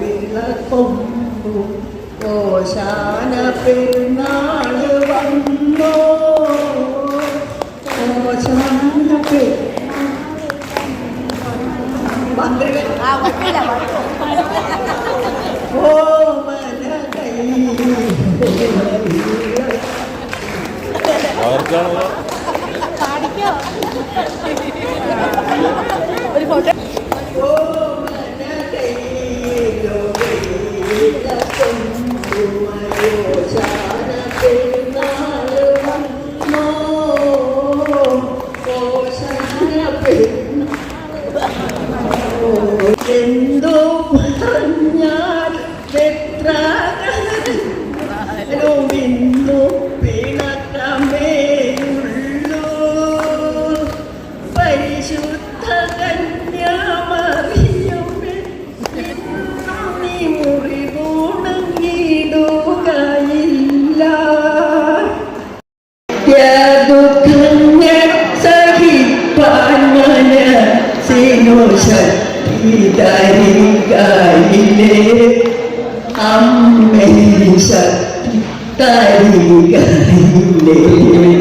വിളക്കൊമ്പു ഓശാന പെരുന്നാൾ വന്നോ. ഓശാന ഓമന കൈയിലൊളി എന്തോ सच्ची तारी गाइले हम मेरी सच्ची तारी गाइले